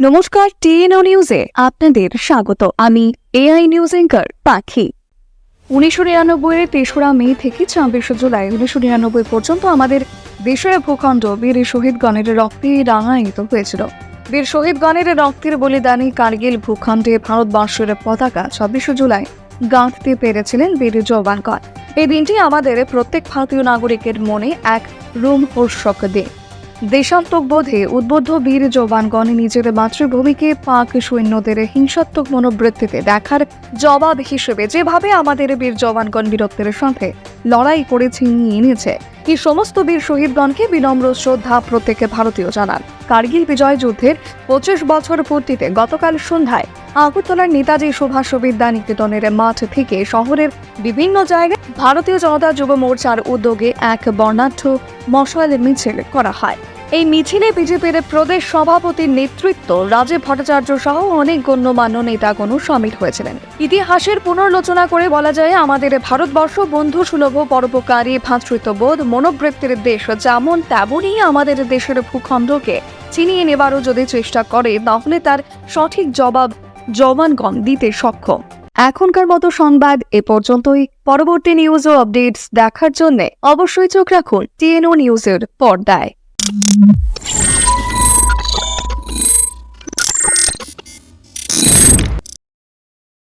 নমস্কার, টিএনও নিউজে আপনাদের স্বাগত। আমি এআই নিউজ এঙ্কার পাখি। উনিশশো নিরানব্বইয়ের তেসরা মে থেকে ছাব্বিশে জুলাই উনিশশো নিরানব্বই পর্যন্ত আমাদের দেশের ভূখণ্ড বীর শহীদগণের রক্তে রাঙায়িত হয়েছিল। বীর শহীদগণের রক্তের বলিদানে কার্গিল ভূখণ্ডে ভারতবর্ষের পতাকা ছাব্বিশে জুলাই গাঁথতে পেরেছিলেন বীর জওয়ানগণ। এই দিনটি আমাদের প্রত্যেক ভারতীয় নাগরিকের মনে এক রুম উৎসক দিন। দেশাত্মক বোধে উদ্বুদ্ধ বীর জওয়ানগণ নিজের মাতৃভূমিকে পাক সৈন্যদের হিংসাত্মক মনোবৃত্তিতে দেখার জবাব হিসেবে যেভাবে আমাদের বীর জবানগণ বীরত্বের সাথে লড়াই করে ছিনিয়ে এনেছে। এই সমস্ত বীর শহীদগণকে বিনম্র শ্রদ্ধা প্রত্যেকে ভারতীয় জানান। কার্গিল বিজয় যুদ্ধের পঁচিশ বছর পূর্তিতে গতকাল সন্ধ্যায় আগরতলার নেতাজি সুভাষ বিদ্যা নিকেতনের মাঠ থেকে শহরের বিভিন্ন জায়গায় ভারতীয় জনতা যুব মোর্চার উদ্যোগে এক বর্ণাঢ্য মশাল মিছিল করা হয়। এই মিছিলে বিজেপির প্রদেশ সভাপতির নেতৃত্ব রাজীব ভট্টাচার্য সহ অনেক গণ্যমান্য নেতাগণ সামিল হয়েছিলেন। ইতিহাসের পুনর্লোচনা করে বলা যায়, আমাদের ভারতবর্ষ বন্ধু সুলভ, পরোপকারী ভ্রাতৃত্ববোধ মনোবৃত্তির দেশ, যেমন তেমনই আমাদের দেশের ভূখণ্ডকে চিনিয়ে নেবারও যদি চেষ্টা করে, তাহলে তার সঠিক জবাব জওয়ানগণ দিতে সক্ষম। এখনকার মতো সংবাদ এ পর্যন্তই। পরবর্তী নিউজ ও আপডেটস দেখার জন্য অবশ্যই চোখ রাখুন টিএনও নিউজের পর্দায়। you